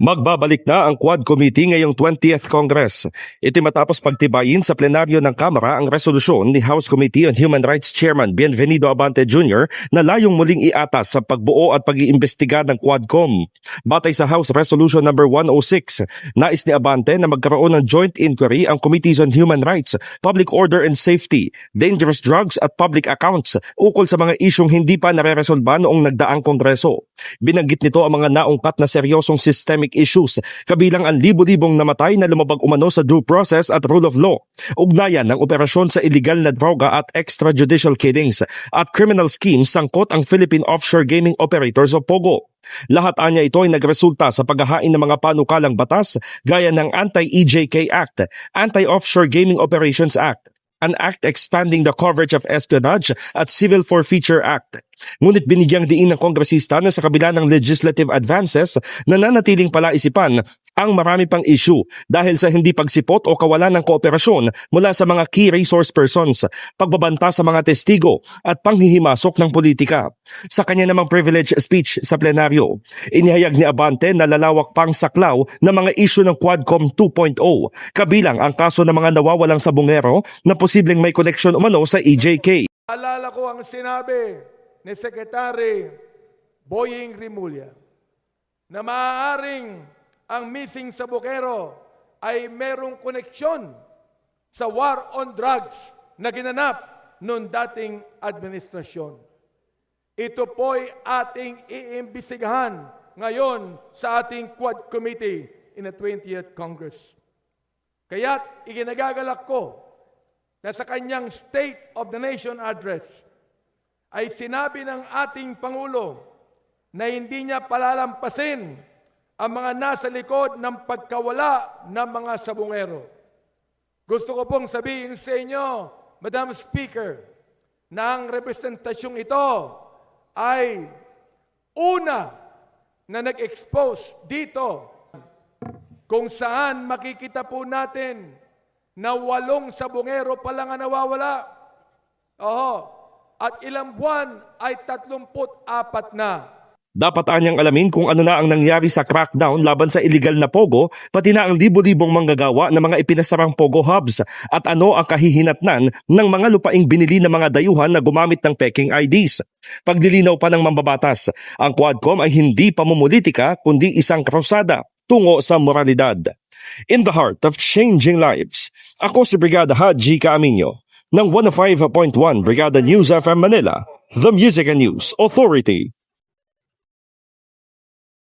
Magbabalik na ang Quad Committee ngayong 20th Congress. Ito matapos pagtibayin sa plenaryo ng Kamara ang resolusyon ni House Committee on Human Rights Chairman Bienvenido Abante Jr. na layong muling iatas sa pagbuo at pag-iimbestiga ng Quadcom. Batay sa House Resolution No. 106, nais ni Abante na magkaroon ng joint inquiry ang Committees on Human Rights, Public Order and Safety, Dangerous Drugs at Public Accounts ukol sa mga isyong hindi pa nareresolba noong nagdaang Kongreso. Binanggit nito ang mga naungkat na seryosong systemic issues, kabilang ang libo-libong namatay na lumabag umano sa due process at rule of law, ugnayan ng operasyon sa illegal na droga at extrajudicial killings, at criminal schemes sangkot ang Philippine Offshore Gaming Operators o POGO. Lahat anya ito ay nagresulta sa paghahain ng mga panukalang batas gaya ng Anti-EJK Act, Anti-Offshore Gaming Operations Act, an act expanding the coverage of espionage at Civil Forfeiture Act. Ngunit binigyang diin ng kongresista na sa kabila ng legislative advances, nananatiling palaisipan ang marami pang issue dahil sa hindi pagsipot o kawalan ng kooperasyon mula sa mga key resource persons, pagbabanta sa mga testigo at panghihimasok ng politika. Sa kanya namang privilege speech sa plenaryo, inihayag ni Abante na lalawak pang saklaw ng mga issue ng Quadcom 2.0, kabilang ang kaso ng mga nawawalang sabungero na posibleng may connection umano sa EJK. Alala ko ang sinabi ni Secretary Boying Rimulya na maaaring ang missing sa Bukero ay merong koneksyon sa war on drugs na ginanap noong dating administrasyon. Ito po'y ating iimbisigahan ngayon sa ating Quad Committee in the 20th Congress. Kaya't iginagagalak ko na sa kanyang State of the Nation address ay sinabi ng ating Pangulo na hindi niya palalampasin ang mga nasa likod ng pagkawala ng mga sabungero. Gusto ko pong sabihin sa inyo, Madam Speaker, na ang representasyong ito ay una na nag-expose dito kung saan makikita po natin na walong sabungero pa lang ang nawawala. Oho. At ilang buwan ay 34 na. Dapat anyang alamin kung ano na ang nangyari sa crackdown laban sa illegal na pogo, pati na ang libo-libong manggagawa ng mga ipinasarang pogo hubs at ano ang kahihinatnan ng mga lupaing binili ng mga dayuhan na gumamit ng peking IDs. Paglilinaw pa ng mambabatas, ang Quadcom ay hindi pamumulitika kundi isang krusada tungo sa moralidad. In the heart of changing lives, ako si Brigada Haji Caaminyo ng 105.1 Brigada News FM Manila, the Music and News Authority.